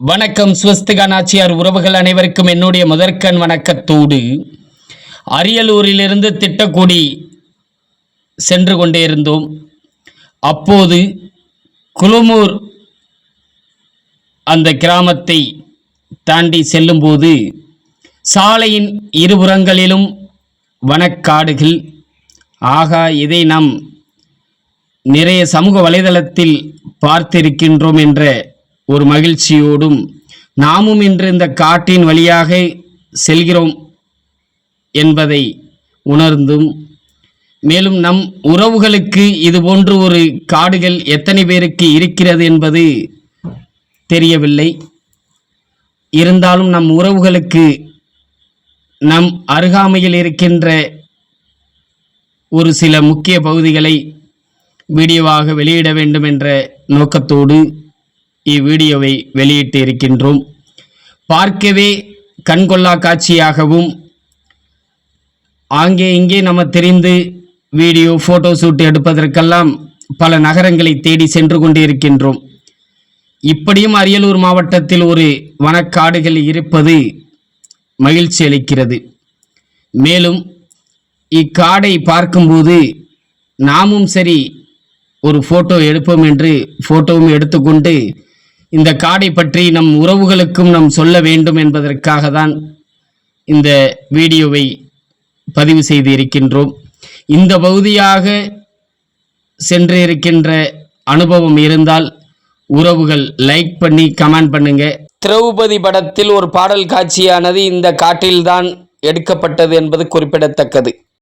வணக்கம் ஸ்வஸ்திகா நாச்சியார் உறவுகள் அனைவருக்கும் என்னுடைய முதற்கண் வணக்கத்தோடு அரியலூரிலிருந்து திட்டக்குடி சென்று கொண்டே இருந்தோம். அப்போது குளுமூர் அந்த கிராமத்தை தாண்டி செல்லும்போது சாலையின் இருபுறங்களிலும் வனக்காடுகள். ஆகா இதை நாம் நிறைய சமூக வலைதளத்தில் பார்த்திருக்கின்றோம் என்ற ஒரு மகிழ்ச்சியோடும் நாமும் இன்று இந்த காட்டின் வழியாக செல்கிறோம் என்பதை உணர்ந்தும் மேலும் நம் உறவுகளுக்கு இது போன்று ஒரு காடுகள் எத்தனை பேருக்கு இருக்கிறது என்பது தெரியவில்லை. இருந்தாலும் நம் உறவுகளுக்கு நம் அருகாமையில் இருக்கின்ற ஒரு சில முக்கிய பகுதிகளை வீடியோவாக வெளியிட வேண்டும் என்ற நோக்கத்தோடு இவ்வீடியோவை வெளியிட்டு இருக்கின்றோம். பார்க்கவே கண்கொள்ளா காட்சியாகவும் ஆங்கே இங்கே நம்ம தெரிந்து வீடியோ ஃபோட்டோ ஷூட் எடுப்பதற்கெல்லாம் பல நகரங்களை தேடி சென்று கொண்டு இருக்கின்றோம் இப்படியும் அரியலூர் மாவட்டத்தில் ஒரு வனக்காடுகள் இருப்பது மகிழ்ச்சி அளிக்கிறது. மேலும் இக்காடை பார்க்கும்போது நாமும் சரி ஒரு ஃபோட்டோ எடுப்போம் என்று ஃபோட்டோவும் எடுத்துக்கொண்டு இந்த காடை பற்றி நம் உறவுகளுக்கும் நாம் சொல்ல வேண்டும் என்பதற்காக தான் இந்த வீடியோவை பதிவு செய்து இருக்கின்றோம். இந்த பகுதியாக சென்று இருக்கின்ற அனுபவம் இருந்தால் உறவுகள் லைக் பண்ணி கமெண்ட் பண்ணுங்க. திரௌபதி படத்தில் ஒரு பாடல் காட்சியானது இந்த காட்டில்தான் எடுக்கப்பட்டது என்பது குறிப்பிடத்தக்கது.